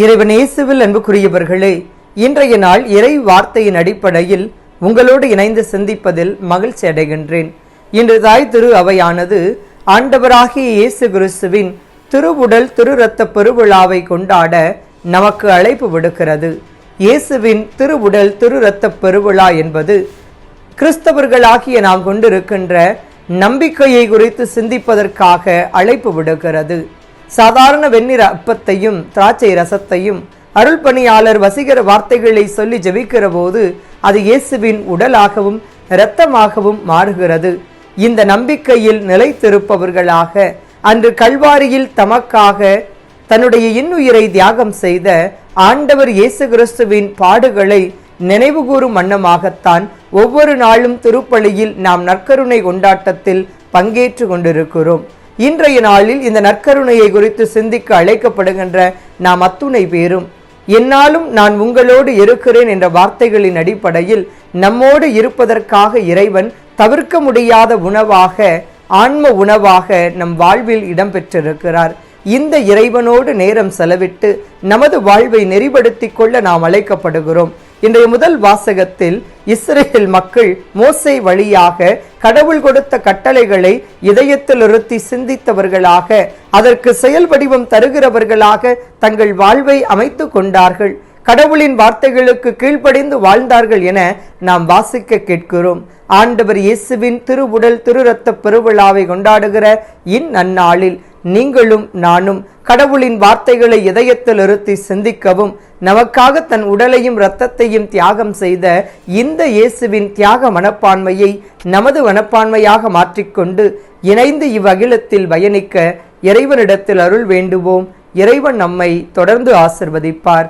இறைவன் இயேசுவில் அன்புக்குரியவர்களே இன்றைய நாள் இறை வார்த்தையின் அடிப்படையில் உங்களோடு இணைந்து சிந்திப்பதில் மகிழ்ச்சி அடைகின்றேன். இன்று தாய் திரு அவையானது ஆண்டவராகிய இயேசு கிறிஸ்துவின் திருவுடல் திருரத்த பெருவிழாவை கொண்டாட நமக்கு அழைப்பு விடுக்கிறது. இயேசுவின் திருவுடல் திருரத்த பெருவிழா என்பது கிறிஸ்தவர்களாகிய நாம் கொண்டிருக்கின்ற நம்பிக்கையை குறித்து சிந்திப்பதற்காக அழைப்பு விடுகிறது சாதாரண வெண்ணிற அப்பத்தையும் திராட்சை ரசத்தையும் அருள் பணியாளர் வசீகர வார்த்தைகளை சொல்லி ஜெபிக்கிற போது அது இயேசுவின் உடலாகவும் இரத்தமாகவும் மாறுகிறது. இந்த நம்பிக்கையில் நிலைத்திருப்பவர்களாக அன்று கல்வாரியில் தமக்காக தன்னுடைய இன்னுயிரை தியாகம் செய்த ஆண்டவர் இயேசு கிறிஸ்துவின் பாடுகளை நினைவுகூரும் வண்ணமாகத்தான் ஒவ்வொரு நாளும் திருப்பலியில் நாம் நற்கருணை கொண்டாட்டத்தில் பங்கேற்று கொண்டிருக்கிறோம். இன்றைய நாளில் இந்த நற்கருணையை குறித்து சிந்திக்க அழைக்கப்படுகின்ற நாம் அத்துணை பேரும் என்னாலும் நான் உங்களோடு இருக்கிறேன் என்ற வார்த்தைகளின் அடிப்படையில் நம்மோடு இருப்பதற்காக இறைவன் தவிர்க்க முடியாத உணவாக ஆன்ம உணவாக நம் வாழ்வில் இடம்பெற்றிருக்கிறார். இந்த இறைவனோடு நேரம் செலவிட்டு நமது வாழ்வை நெறிப்படுத்திக் கொள்ள நாம் அழைக்கப்படுகிறோம். இன்றைய முதல் வாசகத்தில் இஸ்ரேல் மக்கள் மோசை வழியாக கடவுள் கொடுத்த கட்டளைகளை இதயத்தில் இருத்தி சிந்தித்தவர்களாக அதற்கு செயல் வடிவம் தருகிறவர்களாக தங்கள் வாழ்வை அமைத்து கொண்டார்கள். கடவுளின் வார்த்தைகளுக்கு கீழ்ப்படிந்து வாழ்ந்தார்கள் என நாம் வாசிக்க கேட்கிறோம். ஆண்டவர் இயேசுவின் திருவுடல் திருரத்த பெருவிழாவை கொண்டாடுகிற இந்நன்னாளில் நீங்களும் நானும் கடவுளின் வார்த்தைகளை இதயத்தில் இருத்தி சிந்திக்கவும் நமக்காக தன் உடலையும் இரத்தத்தையும் தியாகம் செய்த இந்த இயேசுவின் தியாக மனப்பான்மையை நமது மனப்பான்மையாக மாற்றிக்கொண்டு இணைந்து இவ்வகிலத்தில் பயணிக்க இறைவனிடத்தில் அருள் வேண்டுவோம். இறைவன் நம்மை தொடர்ந்து ஆசிர்வதிப்பார்.